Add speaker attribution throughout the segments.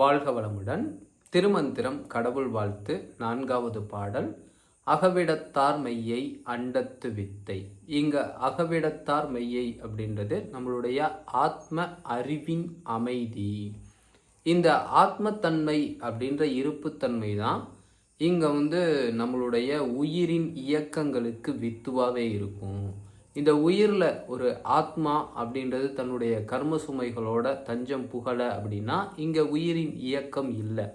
Speaker 1: வாழ்க வளமுடன். திருமந்திரம் கடவுள் வாழ்த்து. நான்காவது பாடல் அகவிடத்தார் மெய்யை அண்டத்து வித்தை. இங்க அகவிடத்தார் மெய்யை அப்படின்றது நம்மளுடைய ஆத்ம அறிவின் அமைதி. இந்த ஆத்மத்தன்மை அப்படின்ற இருப்புத்தன்மை தான் இங்கே வந்து நம்மளுடைய உயிரின் இயக்கங்களுக்கு வித்துவாகவே இருக்கும். இந்த உயிரில் ஒரு ஆத்மா அப்படின்றது தன்னுடைய கர்ம சுமைகளோட தஞ்சம் புகழை அப்படின்னா இங்கே உயிரின் இயக்கம் இல்லை.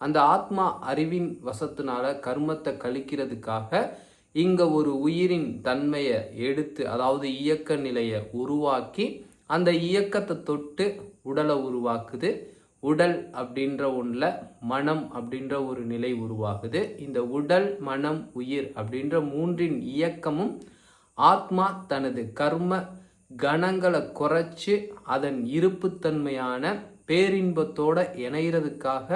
Speaker 1: அந்த ஆத்மா அறிவின் வசத்தினால கர்மத்தை கழிக்கிறதுக்காக இங்கே ஒரு உயிரின் தன்மையை எடுத்து அதாவது இயக்க நிலையை உருவாக்கி அந்த இயக்கத்தை தொட்டு உடலை உருவாக்குது. உடல் அப்படின்ற ஒன்றில் மனம் அப்படின்ற ஒரு நிலை உருவாகுது. இந்த உடல் மனம் உயிர் அப்படின்ற மூன்றின் இயக்கமும் ஆத்மா தனது கர்ம கணங்களை குறைச்சி அதன் இருப்புத்தன்மையான பேரின்பத்தோட இணைகிறதுக்காக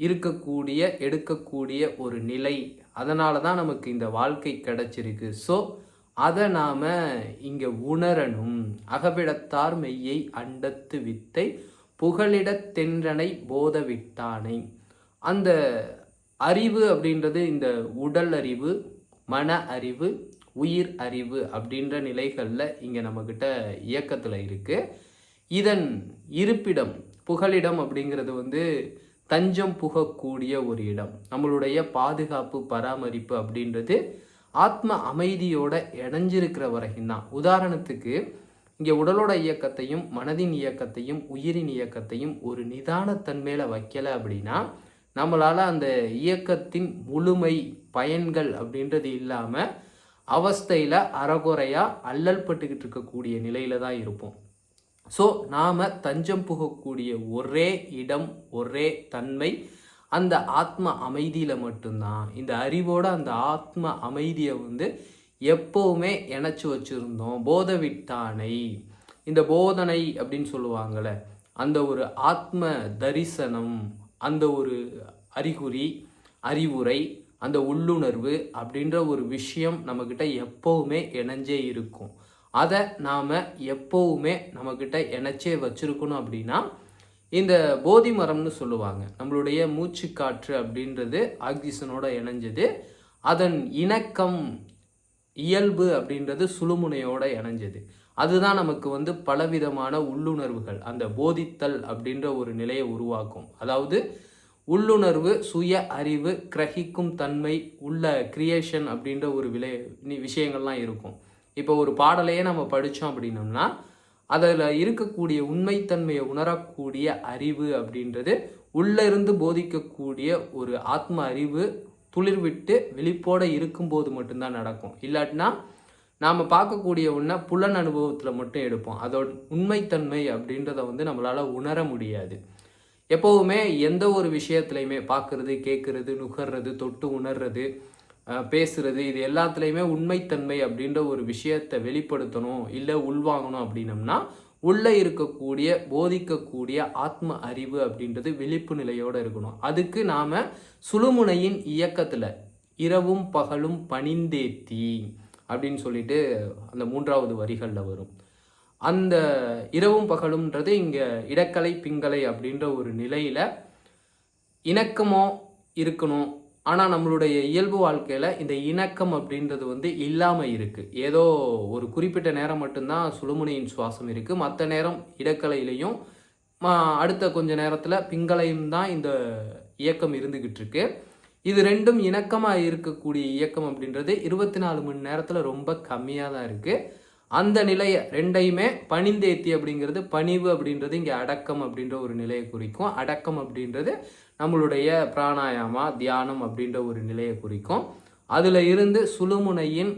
Speaker 1: இருக்கக்கூடிய எடுக்கக்கூடிய ஒரு நிலை. அதனால தான் நமக்கு இந்த வாழ்க்கை கிடைச்சிருக்கு. ஸோ அதை நாம் இங்கே உணரணும். அகவிடத்தார் மெய்யை அண்டத்து வித்தை புகழிடத் தென்றனை போத விட்டானை அந்த அறிவு அப்படின்றது இந்த உடல் அறிவு மன அறிவு உயிர் அறிவு அப்படின்ற நிலைகளில் இங்கே நம்மக்கிட்ட இயக்கத்தில் இருக்குது இதன் இருப்பிடம் புகலிடம் அப்படிங்கிறது வந்து தஞ்சம் புகக்கூடிய ஒரு இடம். நம்மளுடைய பாதுகாப்பு பராமரிப்பு அப்படின்றது ஆத்ம அமைதியோட இணைஞ்சிருக்கிற வரைக்கும் தான். உதாரணத்துக்கு இங்கே உடலோட இயக்கத்தையும் மனதின் இயக்கத்தையும் உயிரின் இயக்கத்தையும் ஒரு நிதானத்தன்மையில் வைக்கலை அப்படின்னா நம்மளால் அந்த இயக்கத்தின் முழுமை பயன்கள் அப்படின்றது இல்லாமல் அவஸ்தையில் அறகுறையாக அல்லல் பட்டுக்கிட்டு இருக்கக்கூடிய நிலையில தான் இருப்போம். ஸோ நாம் தஞ்சம் புகக்கூடிய ஒரே இடம் ஒரே தன்மை அந்த ஆத்ம அமைதியில் மட்டும்தான். இந்த அறிவோட அந்த ஆத்ம அமைதியை வந்து எப்போவுமே இணைச்சி வச்சுருந்தோம். போத விட்டானை. இந்த போதனை அப்படின்னு சொல்லுவாங்கள்ல அந்த ஒரு ஆத்ம தரிசனம் அந்த ஒரு அறிகுறி அறிவுரை அந்த உள்ளுணர்வு அப்படின்ற ஒரு விஷயம் நம்மக்கிட்ட எப்போவுமே இணைஞ்சே இருக்கும். அதை நாம் எப்போவுமே நம்மக்கிட்ட இணைச்சே வச்சுருக்கணும் அப்படின்னா இந்த போதி மரம்னு சொல்லுவாங்க. நம்மளுடைய மூச்சு காற்று அப்படின்றது ஆக்சிஜனோட இணைஞ்சது. அதன் இணக்கம் இயல்பு அப்படின்றது சுழுமுனையோட இணைஞ்சது. அதுதான் நமக்கு வந்து பலவிதமான உள்ளுணர்வுகள் அந்த போதித்தல் அப்படின்ற ஒரு நிலையை உருவாக்கும். அதாவது உள்ளுணர்வு சுய அறிவு கிரகிக்கும் தன்மை உள்ள கிரியேஷன் அப்படின்ற ஒரு விலை விஷயங்கள்லாம் இருக்கும். இப்போ ஒரு பாடலையே நம்ம படித்தோம் அப்படின்னோம்னா அதில் இருக்கக்கூடிய உண்மைத்தன்மையை உணரக்கூடிய அறிவு அப்படின்றது உள்ளே இருந்து போதிக்கக்கூடிய ஒரு ஆத்ம அறிவு துளிர்விட்டு வெளிப்போட இருக்கும்போது மட்டும்தான் நடக்கும். இல்லாட்டினா நாம் பார்க்கக்கூடிய ஒன்றை புலன் அனுபவத்தில் மட்டும் எடுப்போம். அதோட உண்மைத்தன்மை அப்படின்றத வந்து நம்மளால் உணர முடியாது. எப்போவுமே எந்த ஒரு விஷயத்துலையுமே பார்க்குறது கேட்குறது நுகர்றது தொட்டு உணர்றது பேசுறது இது எல்லாத்துலேயுமே உண்மைத்தன்மை அப்படின்ற ஒரு விஷயத்தை வெளிப்படுத்தணும் இல்லை உள்வாங்கணும் அப்படின்னம்னா உள்ளே இருக்கக்கூடிய போதிக்கக்கூடிய ஆத்ம அறிவு அப்படின்றது விழிப்பு நிலையோடு இருக்கணும். அதுக்கு நாம் சுழுமுனையின் இயக்கத்தில் இரவும் பகலும் பணிந்தேத்தி அப்படின்னு சொல்லிட்டு அந்த மூன்றாவது வரிகளில் வரும். அந்த இரவும் பகலும்ன்றது இங்கே இடக்கலை பிங்கலை அப்படின்ற ஒரு நிலையில் இணக்கமோ இருக்கணும். ஆனால் நம்மளுடைய இயல்பு வாழ்க்கையில் இந்த இணக்கம் அப்படின்றது வந்து இல்லாமல் இருக்குது ஏதோ ஒரு குறிப்பிட்ட நேரம் மட்டும்தான் சுழுமுனையின் சுவாசம் இருக்குது மற்ற நேரம் இடக்கலையிலையும் அடுத்த கொஞ்ச நேரத்தில் பிங்களையும் தான் இந்த இயக்கம் இருந்துக்கிட்டு இருக்கு. இது ரெண்டும் இணக்கமாக இருக்கக்கூடிய இயக்கம் அப்படின்றது இருபத்தி நாலு மணி நேரத்தில் ரொம்ப கம்மியாக தான் இருக்குது அந்த நிலையை ரெண்டையுமே பணிந்தேத்தி அப்படிங்கிறது பணிவு அப்படின்றது இங்கே அடக்கம் அப்படின்ற ஒரு நிலையை குறிக்கும். அடக்கம் அப்படின்றது நம்மளுடைய பிராணாயாமா தியானம் அப்படின்ற ஒரு நிலையை குறிக்கும். அதில் இருந்து சுழுமுனையின்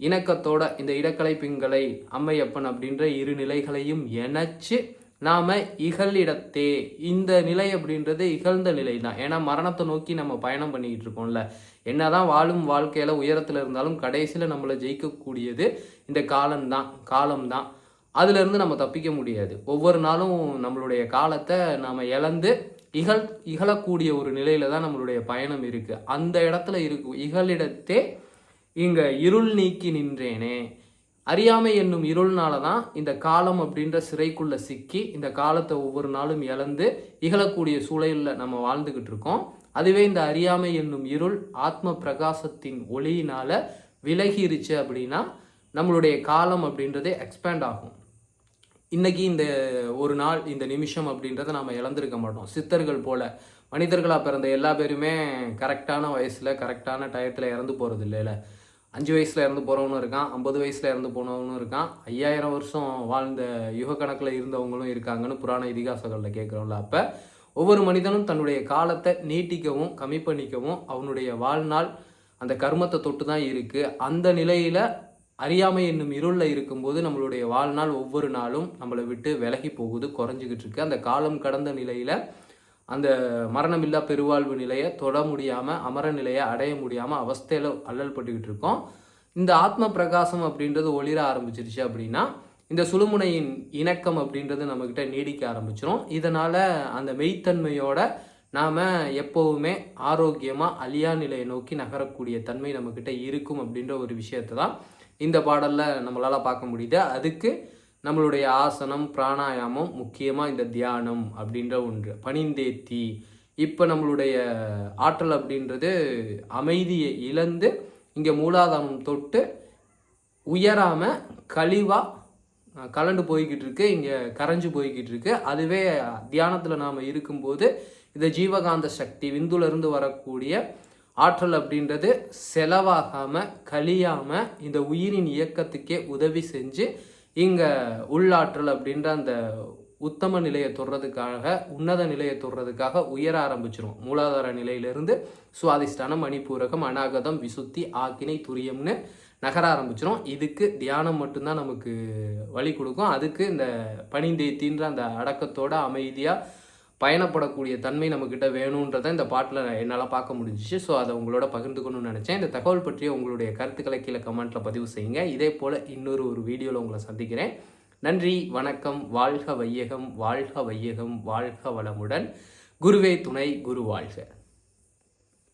Speaker 1: இணக்கத்தோட இந்த இடக்கலை பிங்களை அம்மையப்பன் அப்படின்ற இரு நிலைகளையும் இணைச்சு நாம் இகழிடத்தே இந்த நிலை அப்படின்றது இகழ்ந்த நிலை தான் ஏன்னா மரணத்தை நோக்கி நம்ம பயணம் பண்ணிக்கிட்டு இருக்கோம்ல. என்னதான் வாழும் வாழ்க்கையில் உயரத்தில் இருந்தாலும் கடைசியில் நம்மளை ஜெயிக்கக்கூடியது இந்த காலம்தான். காலம்தான். அதுலேருந்து நம்ம தப்பிக்க முடியாது. ஒவ்வொரு நாளும் நம்மளுடைய காலத்தை நாம் இழந்து இகழ் இகழக்கூடிய ஒரு நிலையில தான் நம்மளுடைய பயணம் இருக்குது அந்த இடத்துல இருக்கு இகழிடத்தே இங்கே இருள் நீக்கி நின்றேனே. அறியாமை என்னும் இருள்னால தான் இந்த காலம் அப்படின்ற சிறைக்குள்ள சிக்கி இந்த காலத்தை ஒவ்வொரு நாளும் இழந்து இகழக்கூடிய சூழலில் நம்ம வாழ்ந்துக்கிட்டு இருக்கோம். அதுவே இந்த அறியாமை என்னும் இருள் ஆத்ம பிரகாசத்தின் ஒளியினால விலகிருச்சு அப்படின்னா நம்மளுடைய காலம் அப்படின்றதே எக்ஸ்பேண்ட் ஆகும். இன்னைக்கு இந்த ஒரு நாள் இந்த நிமிஷம் அப்படின்றத நாம் இழந்திருக்க மாட்டோம். சித்தர்கள் போல மனிதர்களாக பிறந்த எல்லா பேருமே கரெக்டான வயசில் கரெக்டான டயத்தில் இறந்து போகிறது இல்லைல்ல. அஞ்சு வயசில் இறந்து போகிறவனும் இருக்கான் ஐம்பது வயசில் இறந்து போனவனும் இருக்கான். ஐயாயிரம் வருஷம் வாழ்ந்த யுக கணக்கில் இருந்தவங்களும் இருக்காங்கன்னு புராண இதிகாசங்களில் கேட்குறோம்ல அப்போ ஒவ்வொரு மனிதனும் தன்னுடைய காலத்தை நீட்டிக்கவும் கம்மி பண்ணிக்கவும் அவனுடைய வாழ்நாள் அந்த கர்மத்தை தொட்டு தான் இருக்குது அந்த நிலையில் அறியாமை என்னும் இருளில் இருக்கும்போது நம்மளுடைய வாழ்நாள் ஒவ்வொரு நாளும் நம்மளை விட்டு விலகி போகுது குறைஞ்சிக்கிட்டு இருக்கு. அந்த காலம் கடந்த நிலையில் அந்த மரணமில்லா பெருவாழ்வு நிலையை தொட முடியாமல் அமர நிலையை அடைய முடியாமல் அவஸ்தையில் அல்லல் பட்டுக்கிட்டு இருக்கோம். இந்த ஆத்ம பிரகாசம் அப்படின்றது ஒளிர ஆரம்பிச்சிருச்சு அப்படின்னா இந்த சுழுமுனையின் இணக்கம் அப்படின்றது நம்மக்கிட்ட நீடிக்க ஆரம்பிச்சிடும் இதனால் அந்த மெய்த்தன்மையோட நாம் எப்போவுமே ஆரோக்கியமாக அழியா நிலையை நோக்கி நகரக்கூடிய தன்மை நம்மக்கிட்ட இருக்கும் அப்படின்ற ஒரு விஷயத்தை தான் இந்த பாடலில் நம்மளால் பார்க்க முடியுது. அதுக்கு நம்மளுடைய ஆசனம் பிராணாயாமம் முக்கியமாக இந்த தியானம் அப்படின்ற ஒன்று. பனிந்தேத்தி இப்போ நம்மளுடைய ஆற்றல் அப்படின்றது அமைதியை இழந்து இங்கே மூலாதாரம் தொட்டு உயராமல் கழிவாக கலண்டு போய்கிட்டு இருக்கு இங்கே கரைஞ்சு போய்கிட்டு இருக்கு. அதுவே தியானத்தில் நாம் இருக்கும்போது இந்த ஜீவகாந்த சக்தி விந்துலேருந்து வரக்கூடிய ஆற்றல் அப்படின்றது செலவாகாமல் கழியாமல் இந்த உயிரின் இயக்கத்துக்கே உதவி செஞ்சு இங்கே உள்ளாற்றல் அப்படின்ற அந்த உத்தம நிலையை தொடுறதுக்காக உன்னத நிலையை தொடுறதுக்காக உயர ஆரம்பிச்சிரும் மூலாதார நிலையிலிருந்து சுவாதிஷ்டானம் மணிப்பூரகம் அநாகதம் விசுத்தி ஆக்கினை துரியம்னு நகர ஆரம்பிச்சிரும் இதுக்கு தியானம் மட்டும்தான் நமக்கு வழி கொடுக்கும். அதுக்கு இந்த பனிந்தேத்தின்ற அந்த அடக்கத்தோட அமைதியாக பயணப்படக்கூடிய தன்மை நம்மக்கிட்ட வேணுன்றதை இந்த பாட்டில் என்னால் பார்க்க முடிஞ்சிச்சு. ஸோ அதை உங்களோட பகிர்ந்துக்கணும்னு நினச்சேன். இந்த தகவல் பற்றிய உங்களுடைய கருத்துக்களை கீழே கமெண்ட்டில் பதிவு செய்யுங்க. இதே போல் இன்னொரு ஒரு வீடியோவில் உங்களை சந்திக்கிறேன். நன்றி வணக்கம் வாழ்க வையகம் வாழ்க வையகம் வாழ்க வளமுடன். குருவே துணை குரு வாழ்க.